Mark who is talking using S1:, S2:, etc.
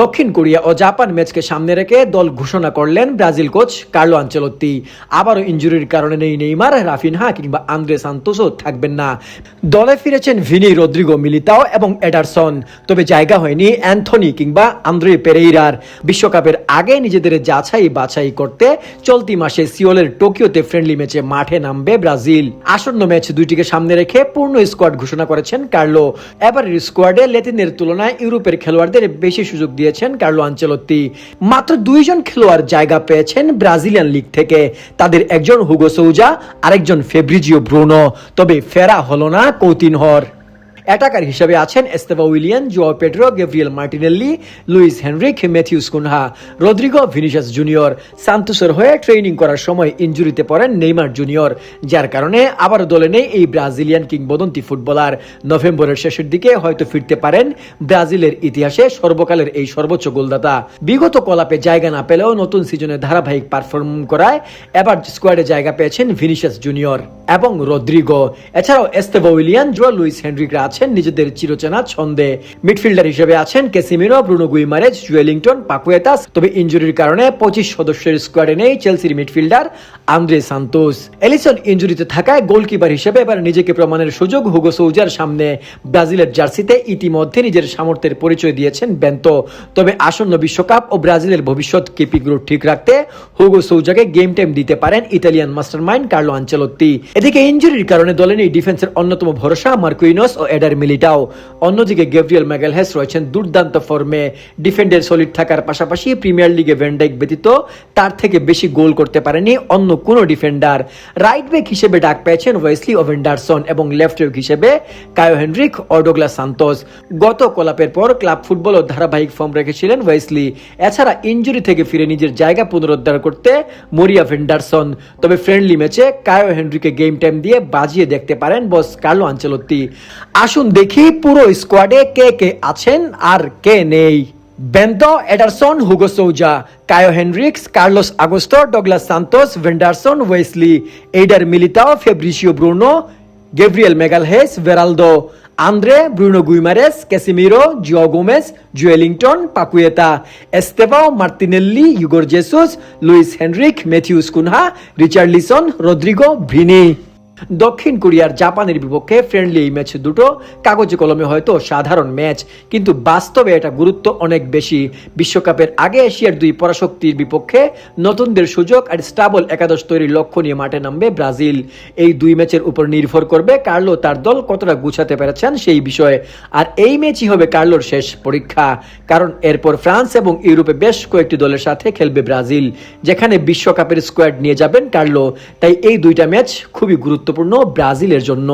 S1: দক্ষিণ কোরিয়া ও জাপান ম্যাচকে সামনে রেখে দল ঘোষণা করলেন ব্রাজিল কোচ কার্লো আঞ্চলত্তি আবারও ইঞ্জুরির কারণে নেই নেইমার, রাফিনহা কিংবা আন্দ্রে সান্তোসও থাকবেন না। দলে ফিরেছেন ভিনি, রদ্রিগো, মিলিতাও এবং এডারসন। তবে জায়গা হয়নি অ্যান্থনি কিংবা আন্দ্রে পেরেইরার। বিশ্বকাপের আগে নিজেদের যাচাই বাছাই করতে চলতি মাসে সিওলের টোকিওতে ফ্রেন্ডলি ম্যাচে মাঠে নামবে ব্রাজিল। আসন্ন ম্যাচ দুইটিকে সামনে রেখে পূর্ণ স্কোয়াড ঘোষণা করেছেন কার্লো। এবারের স্কোয়াডে লেতিনের তুলনায় ইউরোপের খেলোয়াড়দের বেশি সুযোগ দিয়েছেন কার্লো আঞ্চলত্তি। মাত্র দুইজন খেলোয়াড় জায়গা পেয়েছেন ব্রাজিলিয়ান লিগ থেকে। তাদের একজন হুগো সৌজা, আরেকজন ফেব্রিজিও ব্রুনো। তবে ফেরা হল না কৌতিনহর। অ্যাটাকার হিসেবে আছেন Estevao Willian Joao Pedro, Gabriel Martinelli, Luiz Henrique, Matheus Cunha, Rodrygo Vinicius Junior. সান্তোসের হয়ে ট্রেনিং করার সময় ইঞ্জুরিতে পড়েন নেইমার জুনিয়র, যার কারণে আবার দলে নেই এই ব্রাজিলিয়ান কিংবদন্তি ফুটবলার। নভেম্বরের শেষের দিকে হয়তো ফিরতে পারেন ব্রাজিলের ইতিহাসে সর্বকালের এই সর্বোচ্চ গোলদাতা। বিগত কলাপে জায়গা না পেলেও নতুন সিজনে ধারাবাহিক পারফর্ম করায় এবার স্কোয়াডে জায়গা পেয়েছেন ভিনিশাস জুনিয়র এবং রদ্রিগো। এছাড়াও এস্তেবা উইলিয়ান জো লুইস হেনরিকরা আছেন নিজেদের চিরচেনা ছন্দে। মিডফিল্ডার হিসেবে আছেন কেসিমিনো ব্রুনো গুইমারেজ, জুয়েলিংটন, পাকুয়েতাস। তবে ইঞ্জুরির কারণে পঁচিশ সদস্যের স্কোয়াডে নেই চেলসির মিডফিল্ডার আন্দ্রে সান্তোস। এলিসন ইঞ্জুরিতে থাকায় গোলকিপার হিসেবে এবার নিজেকে প্রমাণের সুযোগ হুগো সৌজার সামনে। ব্রাজিলের জার্সিতে ইতিমধ্যে নিজের সামর্থ্যের পরিচয় দিয়েছেন বেন্তো তবে আসন্ন বিশ্বকাপ ও ব্রাজিলের ভবিষ্যৎ কিপিগুলো ঠিক রাখতে হুগো সৌজাকে গেম টাইম দিতে পারেন ইতালিয়ান মাস্টারমাইন্ড কার্লো আঞ্চলত্তি এদিকে ইঞ্জুরির কারণে দলে নেই ডিফেন্সের অন্যতম ভরসা মার্কুইনস ও এডার মিলিটাও। অন্যদিকে গেব্রিয়েল ম্যাগালহেস রয়েছেন দুর্দান্ত ফর্মে। ডিফেন্ডের সলিড থাকার পাশাপাশি প্রিমিয়ার লিগে ভ্যান্ডাইক ব্যতীত তার থেকে বেশি গোল করতে পারেনি অন্য কোনো ডিফেন্ডার। রাইট ব্যাক হিসেবে ডাক পেয়েছেন ওয়েসলি ও ভেন্ডারসন এবং লেফট ব্যাক হিসেবে কায়ো হেনরিক ও ডোগলাস সান্তোস। গত কলাপের পর ক্লাব ফুটবলও ধারাবাহিক ফর্ম রেখেছিলেন ওয়েসলি। এছাড়া ইঞ্জুরি থেকে ফিরে নিজের জায়গা পুনরুদ্ধার করতে মরিয়া ভেন্ডারসন। তবে ফ্রেন্ডলি ম্যাচে কায়ো হেনরিকে গেম টাইম দিয়ে বাজিয়ে দেখতে পারেন বস কার্লো আঞ্চলত্তি। আসুন দেখি পুরো স্কোয়াডে কে কে আছেন আর কে নেই। Bento, Ederson, Hugo Souza Caio Henrique, Carlos Augusto, Douglas Santos, Vanderson, Wesley, Eder Militao, Fabricio Bruno, Gabriel Magalhaes, Veraldo, Andre, Bruno Guimaraes, Casemiro Gio Gomes, Joelinton, Paqueta Estevao Martinelli, Igor Jesus, Luiz Henrique, Matheus Cunha Richarlison Rodrygo, Vini. দক্ষিণ কোরিয়ার জাপানের বিপক্ষে friendly এই match দুটো। কাগজে কলমে হয়তো সাধারণ ম্যাচ কিন্তু বাস্তবে এটা গুরুত্ব অনেক বেশি। বিশ্বকাপের আগে এশিয়ার দুই পরাশক্তির বিপক্ষে নতুনদের সুযোগ আর স্টাবল একাদশ তৈরির লক্ষ্য নিয়ে মাঠে নামবে ব্রাজিল। এই দুই ম্যাচের উপর নির্ভর করবে কার্লো তার দল কতটা গুছাতে পেরেছেন সেই বিষয়ে। আর এই ম্যাচই হবে কার্লোর শেষ পরীক্ষা, কারণ এরপর ফ্রান্স এবং ইউরোপে বেশ কয়েকটি দলের সাথে খেলবে ব্রাজিল, যেখানে বিশ্বকাপের স্কোয়াড নিয়ে যাবেন কার্লো। তাই এই দুইটা ম্যাচ খুবই গুরুত্বপূর্ণ ব্রাজিলের জন্য।